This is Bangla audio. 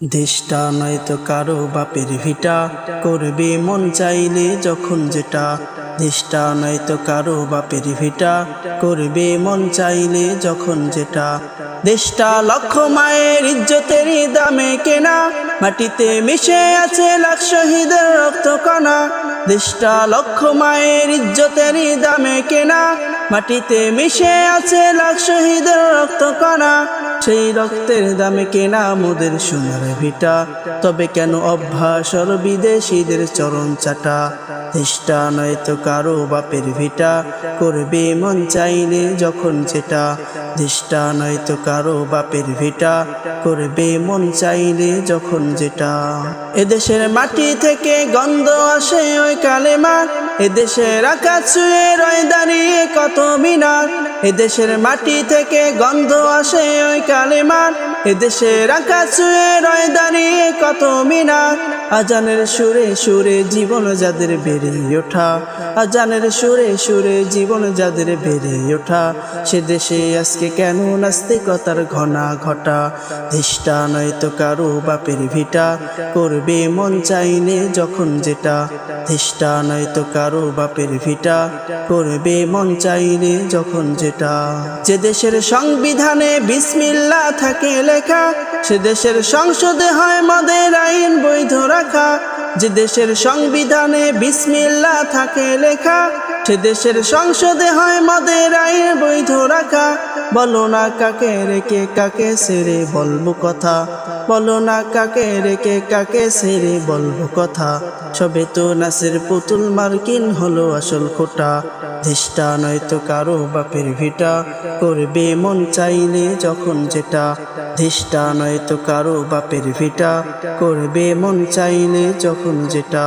দেশটা নয়তো কারও বাপের ভিটা। করবে মন চাইলে যখন যেটা। দেশটা নয়তো কারও বাপের ভিটা। করবে মন চাইলে যখন যেটা। দেশটা লক্ষ মায়ের ইজ্জতেরই দামে কেনা। মাটিতে মিশে আছে লাখ শহীদের রক্ত কণা। দেশটা লক্ষ মায়ের ইজ্জতেরই দামে কেনা। মাটিতে মিশে আছে লাখ শহীদের রক্ত কণা। সেই রক্তের দামে কেনা মোদের সোনার ভিটা। তবে কেন অভ্যাস বিদেশিদের চরণ চাটা? দেশটা নয়তো কারও বাপের ভিটা। করবে মন চাইলে যখন যেটা দেশটা নয়তো কারও বাপের ভিটা। করবে মন চাইলে যখন যেটা। এদেশের মাটি থেকে গন্ধ আসে ওই কালেমা। এদেশের আকাশ ছুঁয়ে রয় দাঁড়িয়ে কত মিনার। এদেশের মাটি থেকে গন্ধ আসে ওই কালেমার। এদেশের আকাশ রয় দাঁড়িয়ে কত মিনার। আজানের সুরে সুরে জীবন যাদের বেড়ে ওঠা। আজানের সুরে সুরে জীবন যাদের বেড়ে ওঠা। সে দেশে আজকে কেন নাস্তিকতার ঘনা ঘটা? দেশটা নয়তো কারও বাপের ভিটা। করবে মন চাইলে যখন যেটা। দেশটা নয়তো কারও বাপের ভিটা। করবে মন চাইলে যখন যেটা যে দেশের সংবিধানে বিসমিল্লা থাকে লেখা, সে দেশের সংসদে হয় মদের আইন বৈধ রাখা। যে দেশের সংবিধানে বিসমিল্লা থাকে লেখা, সে দেশের সংসদে হয় মদের আইন বৈধ রাখা। বলো না কাকে রেখে কাকে সেরে বলব কথা। বলো না কাকে রেখে কাকে সেরে বলব কথা। সবে তো নাসের পুতুল, মার্কিন হলো আসল খোটা। দেশটা নয়তো কারও বাপের ভিটা। করবে মন চাইলে যখন যেটা। দেশটা নয়তো কারও বাপের ভিটা। করবে মন চাইলে যখন যেটা।